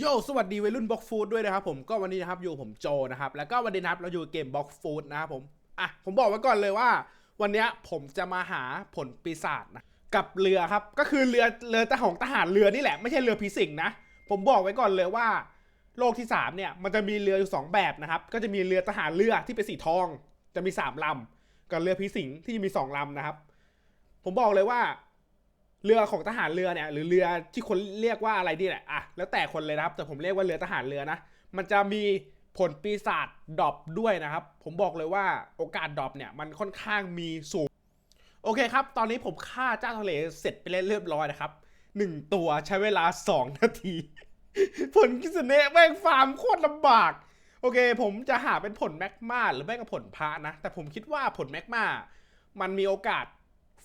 โยสวัสดีวัยรุ่นบล็อกฟูดด้วยนะครับผมก็วันนี้นะครับอยู่ผมโจนะครับแล้วก็วันนี้นะครับเราอยู่เกมบล็อกฟูดนะครับผมอะผมบอกไว้ก่อนเลยว่า วันนี้ผมจะมาหาผลปีศาจนะกับเรือครับก็คือเรือเรือทหารทหารเรือนี่แหละไม่ใช่เรือผีสิงนะผมบอกไว้ก่อนเลยว่า โลกที่สามเนี่ยมันจะมีเรืออยู่สองแบบนะครับก็จะมีเรือทหารเรือที่เป็นสีทอง จะมีสามลำกับเรือผีสิงที่มีสองลำนะครับ ผมบอกเลยว่า เรือของทหารเรือเนี่ยหรือเรือที่คนเรียกว่าอะไรนี่แหละอะแล้วแต่คนเลยนะครับ แต่ผมเรียกว่าเรือทหารเรือนะมันจะมีผลปีศาจดรอปด้วยนะครับ ผมบอกเลยว่าโอกาสดรอปเนี่ยมันค่อนข้างมีสูง โอเคครับ ตอนนี้ผมฆ่าเจ้าทะเลเสร็จไปเรียบร้อยนะครับหนึ่งตัวใช้เวลา 2 นาที ผลกิสเนะแม่งฟาร์มโคตรลำบาก โอเค ผมจะหาเป็นผลแมกมาหรือไม่ก็ผลพระนะ แต่ผมคิดว่าผลแมกมามันมีโอกาส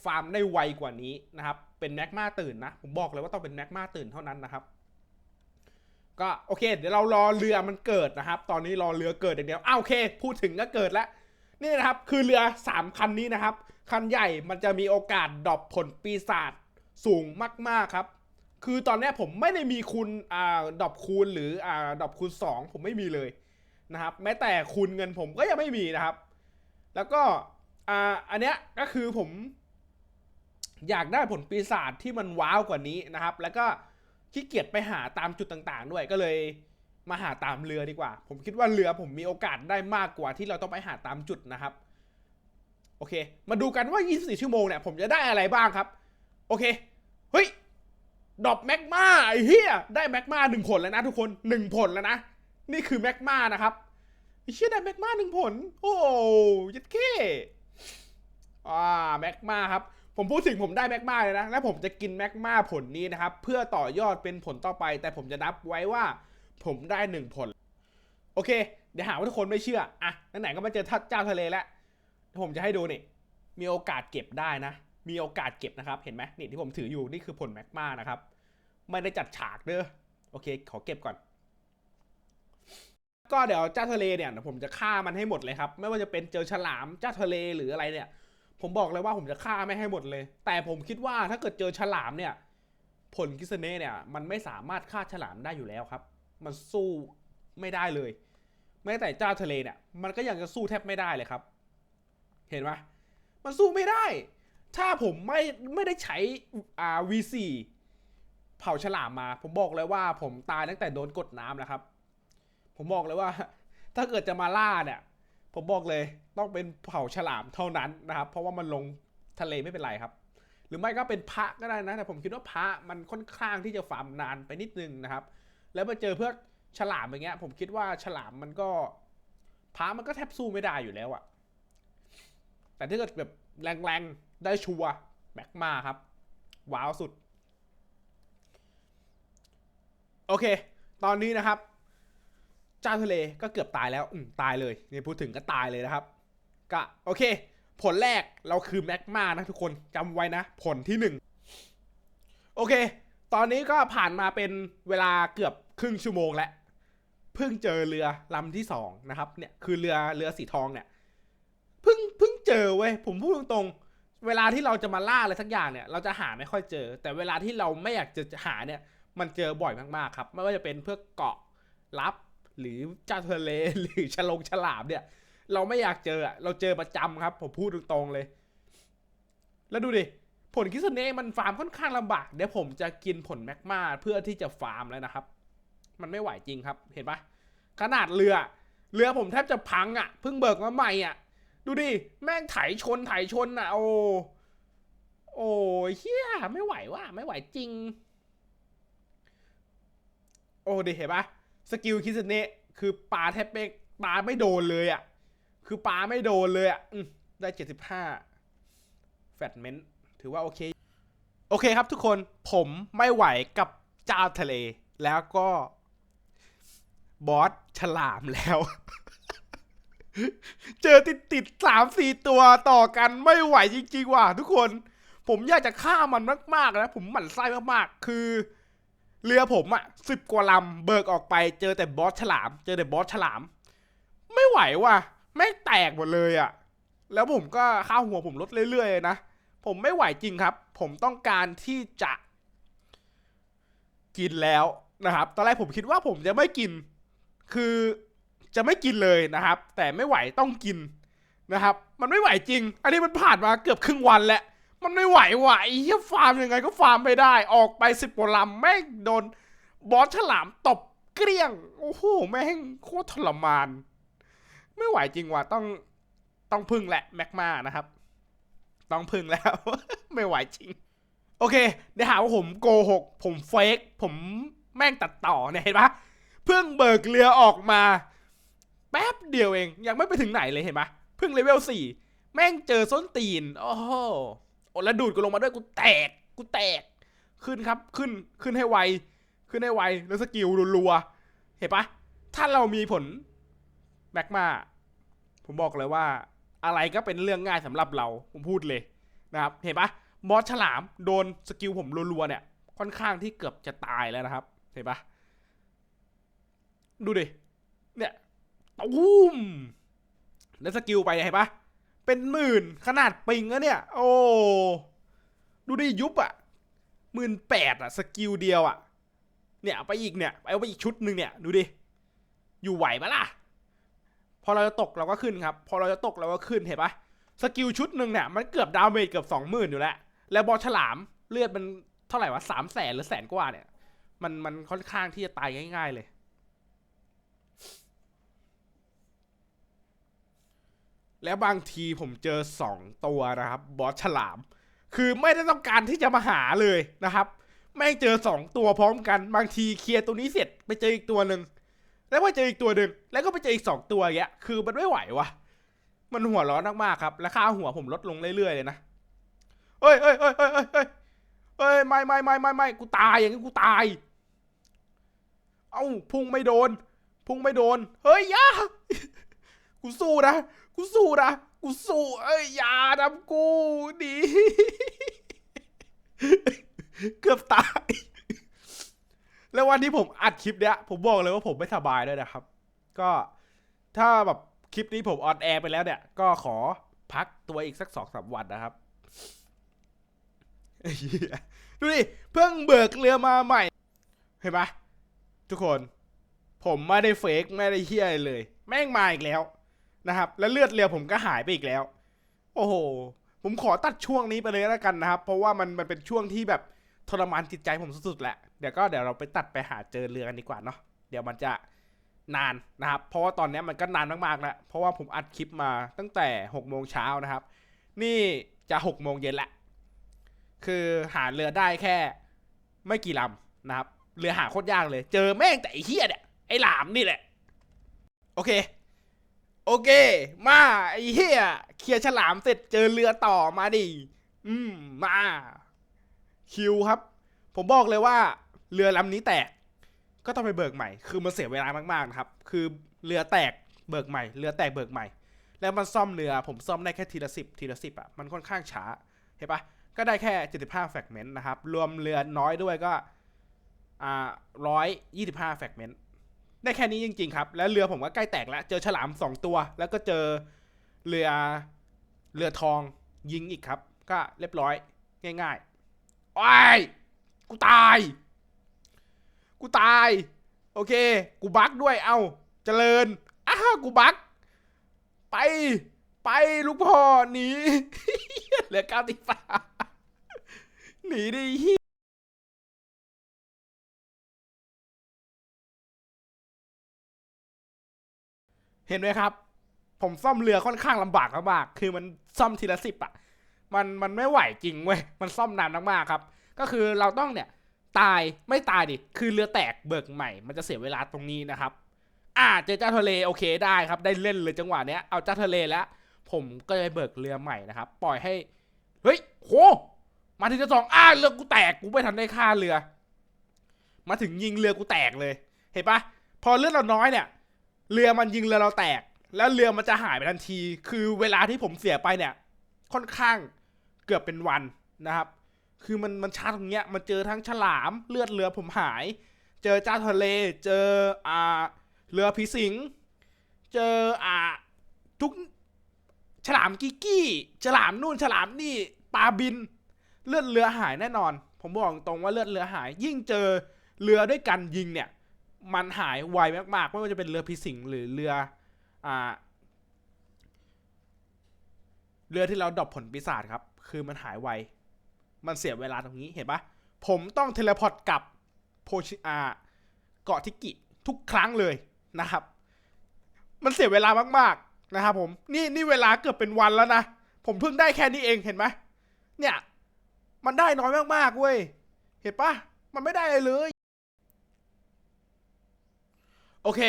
ฟาร์มได้ไวกว่านี้นะครับ เป็นแมกมาตื่นนะ ผมบอกเลยว่าต้องเป็นแมกมาตื่นเท่านั้นนะครับ ก็โอเค เดี๋ยวเรารอเรือมันเกิดนะครับ ตอนนี้รอเรือเกิดอย่างเดียวอ้าวโอเค พูดถึงก็เกิดแล้วนี่นะครับ คือเรือ 3 คันนี้นะครับ คันใหญ่มันจะมีโอกาสดรอปผลปีศาจสูงมากๆครับ คือตอนนี้ผมไม่ได้มีคูณอ่าดรอปคูณหรืออ่าดรอปคูณ 2 ผมไม่มีเลยนะครับ แม้แต่คูณเงินผมก็ยังไม่มีนะครับ แล้วก็อ่าอันเนี้ยก็คือผม อยากได้ผลปีศาจที่มันว้าวกว่านี้นะครับ แล้วก็ขี้เกียจไปหาตามจุดต่างๆ ด้วยก็เลยมาหาตามเรือดีกว่า ผมคิดว่าเรือผมมีโอกาสได้มากกว่าที่เราต้องไปหาตามจุดนะครับ โอเค มาดูกันว่า 24 ชั่วโมงเนี่ยผมจะได้อะไรบ้างครับ โอเค เฮ้ย ดอปแมกมาไอ้เหี้ย ได้แมกมาหนึ่งผลแล้วนะทุกคนหนึ่งผลแล้วนะ นี่คือแมกมานะครับไอ้เชี่ยได้แมกมาหนึ่งผล โอ้ยัดเข้อ่าแมกมาครับ ผมพูดถึงผมได้แมกมาเลยนะ แล้วผมจะกินแมกมาผลนี้นะครับ เพื่อต่อยอดเป็นผลต่อไป แต่ผมจะนับไว้ว่าผมได้หนึ่งผล โอเค เดี๋ยวหาว่าทุกคนไม่เชื่อ อะไหนๆก็มาเจอทัดเจ้าทะเลแล้ว ผมจะให้ดูนี่ มีโอกาสเก็บได้นะ มีโอกาสเก็บนะครับ เห็นไหมนี่ที่ผมถืออยู่นี่คือผลแมกมานะครับ ไม่ได้จัดฉากเด้อ โอเค ขอเก็บก่อน ก็เดี๋ยวเจ้าทะเลเนี่ยผมจะฆ่ามันให้หมดเลยครับ ไม่ว่าจะเป็นเจอฉลามเจ้าทะเลหรืออะไรเนี่ย ผมบอกเลยว่าผมจะฆ่าไม่ให้หมดเลย แต่ผมคิดว่าถ้าเกิดเจอฉลามเนี่ย ผลกิสเน่เนี่ย มันไม่สามารถฆ่าฉลามได้อยู่แล้วครับ มันสู้ไม่ได้เลย แม้แต่เจ้าทะเลเนี่ย มันก็ยังจะสู้แทบไม่ได้เลยครับ เห็นไหมมันสู้ไม่ได้ ถ้าผมไม่ไม่ได้ใช้อ่า V4 เผาฉลามมา ผมบอกเลยว่าผมตายตั้งแต่โดนกดน้ำแล้วครับ ผมบอกเลยว่า ถ้าเกิดจะมาล่าเนี่ย ผมบอกเลยต้องเป็นเผ่าฉลามเท่านั้นนะครับ เพราะว่ามันลงทะเลไม่เป็นไรครับ หรือไม่ก็เป็นพระก็ได้นะแต่ผมคิดว่าพระมันค่อนข้างที่จะฟาร์มนานไปนิดนึงนะครับ แล้วมาเจอเพื่อฉลามอย่างเงี้ย ผมคิดว่าฉลามมันก็พระมันก็แทบสู้ไม่ได้อยู่แล้วอะแต่ถ้าเกิดแบบแรงๆ ได้ชัวแบ็กมาครับ ว้าวสุด โอเค ตอนนี้นะครับ เจ้าทะเลก็เกือบตายแล้วอืมตายเลยนี่พูดถึงก็ตายเลยนะครับ ก็โอเค ผลแรกเราคือแม็กมานะทุกคนจำไว้นะ ผลที่หนึ่งโอเค ตอนนี้ก็ผ่านมาเป็นเวลาเกือบครึ่งชั่วโมงแล้วเพิ่งเจอเรือลำที่สองนะครับ เนี่ยคือเรือเรือสีทองเนี่ยเพิ่งเพิ่งเจอเว้ยผมพูดตรงๆ เวลาที่เราจะมาล่าอะไรสักอย่างเนี่ย เราจะหาไม่ค่อยเจอ แต่เวลาที่เราไม่อยากจะหาเนี่ย มันเจอบ่อยมากๆครับ ไม่ว่าจะเป็นเพื่อเกาะลับ หรือเจ้าทะเลหรือฉลงฉลามเนี่ย เราไม่อยากเจอเราเจอประจำครับ ผมพูดตรงๆเลย แล้วดูดิผลคิสเน่มันฟาร์มค่อนข้างลำบากเดี๋ยวผมจะกินผลแมกมาเพื่อที่จะฟาร์มแล้วนะครับ มันไม่ไหวจริงครับ เห็นปะขนาดเรือ เรือผมแทบจะพังอะ่ะเพิ่งเบิกมาใหม่อะ ดูดิแม่งไถชนไถชนอะ โอ้โอ้เฮียไม่ไหวว่ะไม่ไหวจริง โอ้ดิเห็นปะ สกิลคิสเนะคือปลาแทบไม่ปลาไม่โดนเลยอะ คือปลาไม่โดนเลยอะได้เจ็ดสิบห้าแฟตเมนต์ถือว่าโอเค โอเคครับทุกคนผมไม่ไหวกับเจ้าทะเล แล้วก็บอสฉลามแล้ว เจอติดติดสามสี่ตัวต่อกันไม่ไหวจริงๆว่ะทุกคน ผมอยากจะฆ่ามันมากๆนะผมหมั่นไส้มากๆ คือ เรือผมอะสิบกว่าลำเบิกออกไปเจอแต่บอสฉลาม เจอแต่บอสฉลาม ไม่ไหวว่ะแม่งแตกหมดเลยอะแล้วผมก็ข้าวหัวผมลดเรื่อยๆนะผมไม่ไหวจริงครับ ผมต้องการที่จะ กินแล้วนะครับ ตอนแรกผมคิดว่าผมจะไม่กิน คือจะไม่กินเลยนะครับ แต่ไม่ไหวต้องกินนะครับ มันไม่ไหวจริง อันนี้มันผ่านมาเกือบครึ่งวันแล้ว มันไม่ไหวไหวเฮียฟาร์มยังไงก็ฟาร์มไม่ได้ ออกไปสิบกว่าลำแม่งโดนบอสฉลามตบเกลี้ยง โอ้โห แม่งโคตรทรมาน ไม่ไหวจริงว่ะต้องต้องพึ่งแหละแม็กมานะครับ ต้องพึ่งแล้ว ไม่ไหวจริง โอเค เดี๋ยวหาว่าผมโกหก ผมเฟกผมแม่งตัดต่อเนี่ยเห็นปะเพิ่งเบิกเรือออกมา แป๊บเดียวเองยังไม่ไปถึงไหนเลยเห็นปะเพิ่งเลเวลสี่แม่งเจอส้นตีน โอ้โห แล้วดูดกูลงมาด้วยกูแตกกูแตกขึ้นครับขึ้นขึ้นให้ไว ขึ้นให้ไวแล้วสกิลรัวๆเห็นปะถ้าเรามีผลแม็กมาผมบอกเลยว่า อะไรก็เป็นเรื่องง่ายสำหรับเราผมพูดเลยนะครับ เห็นปะบอสฉลามโดนสกิลผมรัวๆเนี่ย ค่อนข้างที่เกือบจะตายแล้วนะครับ เห็นปะดูดิเนี่ยตุ้มแล้วสกิลไปเห็นปะ เป็นหมื่นขนาดปิงอะเนี่ย โอ้ ดูดิยุบอะหมื่นแปดอะสกิลเดียวอะเนี่ยไปอีกเนี่ยเอาไปอีกชุดหนึ่งเนี่ย ดูดิ อยู่ไหวปะล่ะ พอเราจะตกเราก็ขึ้นครับ พอเราจะตกเราก็ขึ้นเห็นปะสกิลชุดหนึ่งเนี่ยมันเกือบดาเมจเกือบสองหมื่นอยู่แล้ว แล้วบอลฉลามเลือดมันเท่าไหร่วะสามแสนหรือแสนกว่าเนี่ย มันมันค่อนข้างที่จะตายง่าย ๆ เลย แล้วบางทีผมเจอสองตัวนะครับบอสฉลาม คือไม่ได้ต้องการที่จะมาหาเลยนะครับ ไม่เจอสองตัวพร้อมกัน บางทีเคลียร์ตัวนี้เสร็จไปเจออีกตัวหนึ่งแล้วไปเจออีกตัวหนึ่งแล้วก็ไปเจออีกสองตัวอย่างเงี้ยคือมันไม่ไหววะมันหัวร้อนมากๆครับและค่าหัวผมลดลงเรื่อยๆเลยนะเอ้ยเอ้ยเอ้ยเอ้ยเอ้ยเอ้ยเอ้ยไม่ไม่ไม่ไม่ไม่กูตายอย่างนี้กูตาย เอ้าพุ่งไม่โดน พุ่งไม่โดน เฮ้ยยากูสู้นะ กูสู้นะกูสู้เอ้ยอย่าทำกูดีเกือบตาย แล้ววันที่ผมอัดคลิปเนี้ย ผมบอกเลยว่าผมไม่สบายด้วยนะครับ ก็ถ้าแบบคลิปนี้ผมออนแอร์ไปแล้วเนี่ย ก็ขอพักตัวอีกสักสองสามวันนะครับดูดิ เพิ่งเบิกเรือมาใหม่ เห็นปะทุกคน ผมไม่ได้เฟกไม่ได้เฮี้ยเลย แม่งมาอีกแล้ว นะครับ แล้วเลือดเรือผมก็หายไปอีกแล้ว โอ้โห ผมขอตัดช่วงนี้ไปเลยแล้วกันนะครับ เพราะว่ามันมันเป็นช่วงที่แบบทรมานจิตใจผมสุดๆแหละ เดี๋ยวก็เดี๋ยวเราไปตัดไปหาเจอเรือกันดีกว่าเนาะ เดี๋ยวมันจะนานนะครับ เพราะว่าตอนนี้มันก็นานมากๆแล้ว เพราะว่าผมอัดคลิปมาตั้งแต่หกโมงเช้านะครับ นี่จะหกโมงเย็นละ คือหาเรือได้แค่ไม่กี่ลำนะครับ เรือหาโคตรยากเลย เจอแม่งแต่ไอ้เฮียเนี่ย ไอ้หลามนี่แหละ โอเค โอเค มาไอ้เหี้ยเคลียร์ฉลามเสร็จเจอเรือต่อมาดิ อืม มา คิวครับ ผมบอกเลยว่า เรือลำนี้แตก ก็ต้องไปเบิกใหม่ คือมันเสียเวลามากๆนะครับ คือเรือแตกเบิกใหม่ เรือแตกเบิกใหม่ แล้วมันซ่อมเรือ ผมซ่อมได้แค่ทีละสิบทีละสิบอะ มันค่อนข้างช้า เห็นปะก็ได้แค่75แฟกเมนต์นะครับ รวมเรือน้อยด้วยก็ อ่าร้อยยี่สิบห้าแฟกเมนต์ ได้แค่นี้จริงๆครับ แล้วเรือผมก็ใกล้แตกแล้ว เจอฉลามสองตัว แล้วก็เจอเรือเรือทองยิงอีกครับ ก็เรียบร้อย ง่ายๆโอ้ยกูตาย กูตาย โอเค กูบักด้วย เอ้า เจริญ อ้าวกูบัก ไป ไปลูกพ่อหนี เหลือเก้าติฟ้าหนีดิ เห็นไหมครับ ผมซ่อมเรือค่อนข้างลำบากมากๆคือมันซ่อมทีละสิบอะ มันมันไม่ไหวจริงเว้ย มันซ่อมนานมากๆครับ ก็คือเราต้องเนี่ยตายไม่ตายดิ คือเรือแตกเบิกใหม่ มันจะเสียเวลาตรงนี้นะครับ อ่าเจอเจ้าทะเลโอเคได้ครับ ได้เล่นเลยจังหวะเนี้ย เอาเจ้าทะเลแล้ว ผมก็เลยเบิกเรือใหม่นะครับ ปล่อยให้ เฮ้ยโหมาถึงจะสองอ้าเรือกูแตก กูไม่ทันได้ฆ่าเรือ มาถึงยิงเรือกูแตกเลย เห็นปะพอเลือดเราน้อยเนี่ย เรือมันยิงเรือเราแตก แล้วเรือมันจะหายไปทันที คือเวลาที่ผมเสียไปเนี่ย ค่อนข้างเกือบเป็นวันนะครับ คือมันมันช้าตรงเนี้ย มันเจอทั้งฉลามเลือดเรือผมหาย เจอเจ้าทะเล เจออ่าเรือผีสิง เจออ่าทุกฉลามกิกกี้ ฉลามนู่นฉลามนี่ปลาบิน เลือดเรือหายแน่นอน ผมบอกตรงว่าเลือดเรือหาย ยิ่งเจอเรือด้วยกันยิงเนี่ย มันหายไวมากๆ ไม่ว่าจะเป็นเรือพิสิงหรือเรืออ่าเรือที่เราดรอปผลปีศาจครับ คือมันหายไว มันเสียเวลาตรงนี้เห็นปะผมต้องเทเลพอร์ตกลับโพชิอาเกาะทิกิทุกครั้งเลยนะครับ มันเสียเวลามากๆนะครับผมนี่นี่เวลาเกือบเป็นวันแล้วนะ ผมเพิ่งได้แค่นี้เองเห็นไหมเนี่ย มันได้น้อยมากๆเว้ย เห็นปะมันไม่ได้เลย โอเค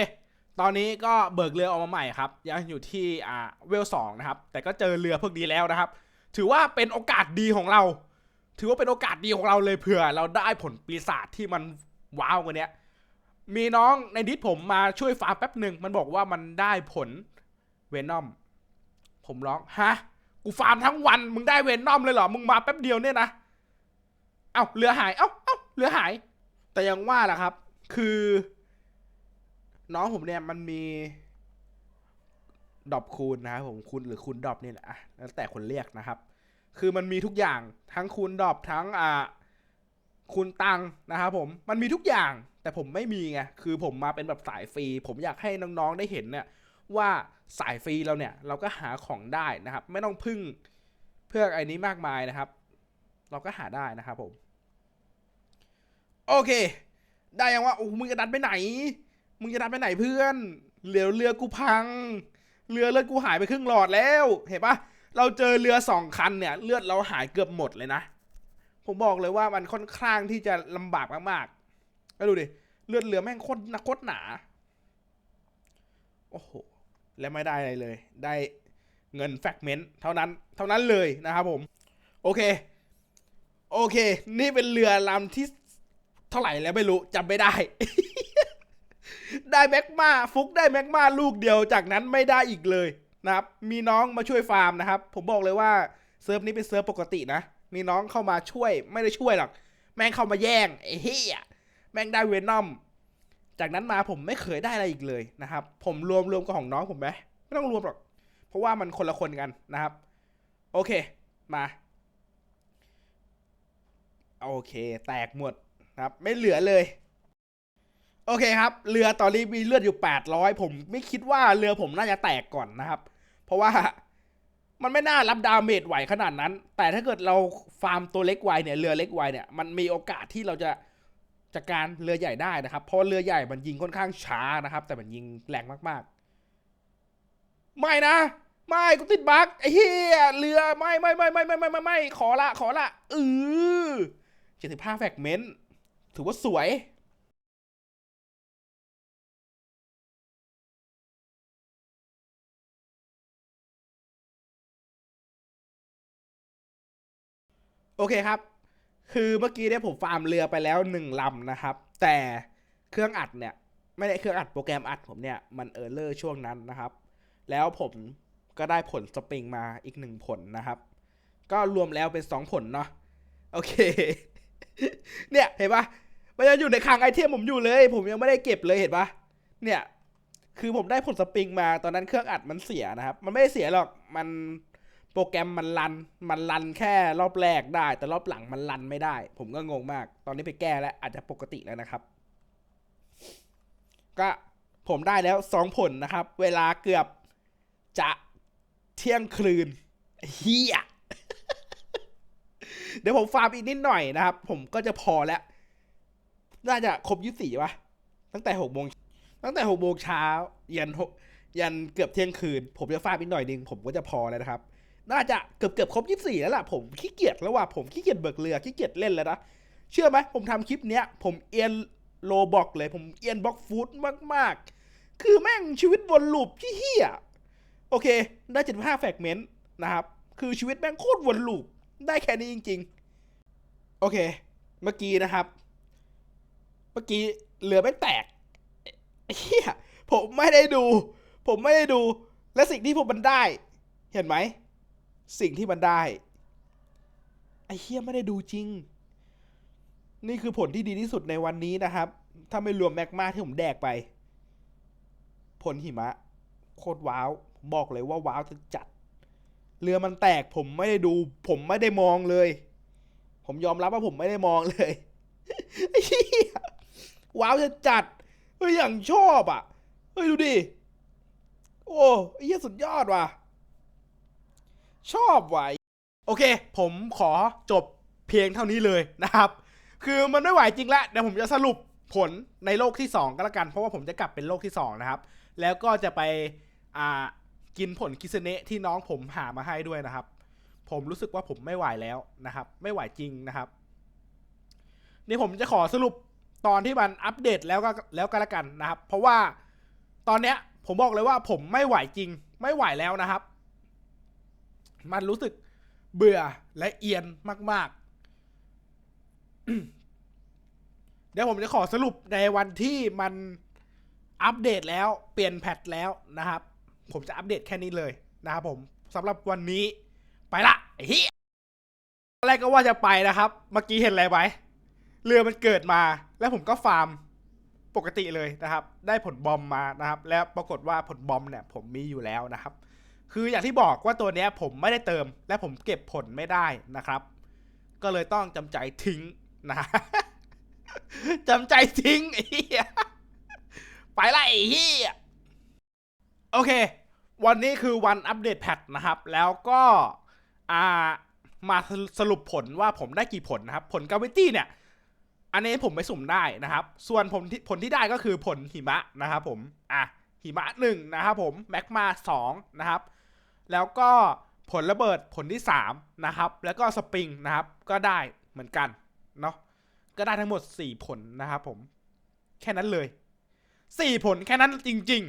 ตอนนี้ก็เบิกเรือออกมาใหม่ครับ ยังอยู่ที่อ่าเวลสองนะครับ แต่ก็เจอเรือพวกนี้แล้วนะครับ ถือว่าเป็นโอกาสดีของเรา ถือว่าเป็นโอกาสดีของเราเลยเผื่อ เราได้ผลปีศาจที่มันว้าวกว่าเนี้ยมีน้องในดิสผมมาช่วยฟาร์แป๊บหนึ่งมันบอกว่ามันได้ผลเวนอม ผมร้องฮะ กูฟาร์มทั้งวัน มึงได้เวนอมเลยเหรอ มึงมาแป๊บเดียวเนี่ยนะ เอ้าเรือหาย เอ้าเอ้าเรือหาย แต่ยังว่าแหละครับ คือ น้องผมเนี่ยมันมีดอปคูณนะครับผมคูณหรือคูณดอปนี่แหละแล้วแต่คนเรียกนะครับ คือมันมีทุกอย่างทั้งคูณดอปทั้งอ่าคูณตังนะครับผมมันมีทุกอย่าง แต่ผมไม่มีไงคือผมมาเป็นแบบสายฟรี ผมอยากให้น้องๆได้เห็นเนี่ยว่าสายฟรีเราเนี่ยเราก็หาของได้นะครับ ไม่ต้องพึ่งเพื่อไอ้นี้มากมายนะครับ เราก็หาได้นะครับผม โอเค ได้ยังว่าโอ้มึงจะดันไปไหน มึงจะดันไปไหนเพื่อนเรือเรือกูพัง เรือเลือดกูหายไปครึ่งหลอดแล้ว เห็นปะเราเจอเรือสองคันเนี่ย เลือดเราหายเกือบหมดเลยนะ ผมบอกเลยว่ามันค่อนข้างที่จะลำบากมากๆแล้วดูดิเลือดเรือแม่งโคตรหนักโคตรหนา โอ้โห และไม่ได้อะไรเลย ได้เงินแฟกเมนต์เท่านั้น เท่านั้นเลยนะครับผม โอเค โอเค นี่เป็นเรือลำที่เท่าไหร่แล้วไม่รู้จำไม่ได้ ได้แม็กมาฟุกได้แม็กมาลูกเดียวจากนั้นไม่ได้อีกเลยนะครับมีน้องมาช่วยฟาร์มนะครับ ผมบอกเลยว่าเซิร์ฟนี้เป็นเซิร์ฟปกตินะ มีน้องเข้ามาช่วยไม่ได้ช่วยหรอก แม่งเข้ามาแย่งไอ้เหี้ยแม่งได้เวนอม จากนั้นมาผมไม่เคยได้อะไรอีกเลยนะครับ ผมรวมรวมกับของน้องผมไหมไม่ต้องรวมหรอก เพราะว่ามันคนละคนกันนะครับ โอเคมาโอเค แตกหมดนะครับ ไม่เหลือเลย โอเคครับ เรือตอนนี้มีเลือดอยู่ 800 ผมไม่คิดว่าเรือผมน่าจะแตกก่อนนะครับ เพราะว่ามันไม่น่ารับดาเมจไหวขนาดนั้น แต่ถ้าเกิดเราฟาร์มตัวเล็กไวเนี่ย เรือเล็กไวเนี่ย มันมีโอกาสที่เราจะจัดการเรือใหญ่ได้นะครับ เพราะเรือใหญ่มันยิงค่อนข้างช้านะครับ แต่มันยิงแรงมากๆ ไม่นะ ไม่กูติดบั๊กไอ้เหี้ย เรือไม่ไม่ไม่ไม่ไม่ไม่ไม่ไม่ขอละขอละเออเจ็ดสิบห้าแฟกเมนต์ถือว่าสวย โอเคครับ คือเมื่อกี้เนี่ยผมฟาร์มเรือไปแล้วหนึ่งลำนะครับ แต่เครื่องอัดเนี่ย ไม่ได้เครื่องอัดโปรแกรมอัดผมเนี่ย มันเออร์เลอร์ช่วงนั้นนะครับ แล้วผมก็ได้ผลสปริงมาอีกหนึ่งผลนะครับ ก็รวมแล้วเป็นสองผลเนาะโอเค เนี่ยเห็นปะมันยังอยู่ในคลังไอเทมผมอยู่เลย ผมยังไม่ได้เก็บเลยเห็นปะเนี่ย คือผมได้ผลสปริงมาตอนนั้นเครื่องอัดมันเสียนะครับ มันไม่ได้เสียหรอกมัน โปรแกรมมันรัน มันรันแค่รอบแรกได้ แต่รอบหลังมันรันไม่ได้ ผมก็งงมาก ตอนนี้ไปแก้แล้วอาจจะปกติแล้วนะครับ ก็ผมได้แล้วสองผลนะครับ เวลาเกือบจะเที่ยงคืนเฮียเดี๋ยวผมฟาร์มอีกนิดหน่อยนะครับ ผมก็จะพอแล้ว น่าจะครบยี่สี่ป่ะ ตั้งแต่หกโมงตั้งแต่หกโมงเช้ายันหกยันเกือบเที่ยงคืน ผมจะฟาร์มอีกหน่อยนึง ผมก็จะพอแล้วนะครับ น่าจะเกือบเกือบครบยี่สี่แล้วล่ะ ผมขี้เกียจแล้วว่ะผมขี้เกียจเบิกเรือขี้เกียจเล่นแล้วนะเชื่อไหมผมทำคลิปเนี้ย ผมเอียนโลบอกเลย ผมเอียนบล็อกฟูดมากๆ คือแม่งชีวิตวนลูปที่เฮียโอเค ได้เจ็ดห้าแฟกเมนต์นะครับ คือชีวิตแม่งโคตรวนลูปได้แค่นี้จริง ๆ โอเค เมื่อกี้นะครับ เมื่อกี้เรือไม่งแตกเฮียผมไม่ได้ดู ผมไม่ได้ดู และสิ่งที่ผมมันได้ เห็นไหม สิ่งที่มันได้ไอ้เฮียไม่ได้ดูจริง นี่คือผลที่ดีที่สุดในวันนี้นะครับ ถ้าไม่รวมแมกมาที่ผมแดกไป ผลหิมะ โคตรว้าว บอกเลยว่าว้าวจัด เรือมันแตกผมไม่ได้ดู ผมไม่ได้มองเลย ผมยอมรับว่าผมไม่ได้มองเลยไอ้เฮียว้าวจะจัดเฮ้ยอย่างชอบอะ เฮ้ยดูดิ โอ้ไอ้เหี้ยสุดยอดว่ะ ชอบว่ะโอเค ผมขอจบเพียงเท่านี้เลยนะครับ คือมันไม่ไหวจริงล้วเดี๋ยวผมจะสรุปผลในโลกที่ 2 ก็แล้วกัน เพราะว่าผมจะกลับเป็นโลกที่ 2 นะครับ แล้วก็จะไปอ่ากินผลคิสเนะที่น้องผมหามาให้ด้วยนะครับ ผมรู้สึกว่าผมไม่ไหวแล้วนะครับ ไม่ไหวจริงนะครับ นี่ผมจะขอสรุปตอนที่มันอัปเดตแล้วก็แล้วก็แล้วกันนะครับ เพราะว่าตอนเนี้ยผมบอกเลยว่าผมไม่ไหวจริง ไม่ไหวแล้วนะครับ มันรู้สึกเบื่อและเอียนมาก ๆ เดี๋ยวผมจะขอสรุปในวันที่มันอัปเดตแล้วเปลี่ยนแพทแล้วนะครับ ผมจะอัปเดตแค่นี้เลยนะครับผมสำหรับวันนี้ไปละเหี้ยอะไรก็ว่าจะไปนะครับ เมื่อกี้เห็นอะไรไหมเรือมันเกิดมา แล้วผมก็ฟาร์มปกติเลยนะครับ ได้ผลบอมมานะครับ แล้วปรากฏว่าผลบอมเนี่ย ผมมีอยู่แล้วนะครับ คืออย่างที่บอกว่าตัวเนี้ยผมไม่ได้เติม และผมเก็บผลไม่ได้นะครับ ก็เลยต้องจำใจทิ้งนะจำใจทิ้งไอ้เหี้ยไปละไอ้เหี้ยโอเค วันนี้คือวันอัปเดตแพทนะครับ แล้วก็อ่ามาสรุปผลว่าผมได้กี่ผลนะครับ ผลกาวิตี้เนี่ย อันนี้ผมไปสุ่มได้นะครับ ส่วนผลที่ผลที่ได้ก็คือผลหิมะนะครับผม อะหิมะหนึ่งนะครับผมแมกมาสองนะครับ แล้วก็ผลระเบิดผลที่สามนะครับ แล้วก็สปริงนะครับ ก็ได้เหมือนกันเนาะก็ได้ทั้งหมดสี่ผลนะครับผม แค่นั้นเลยสี่ผลแค่นั้นจริง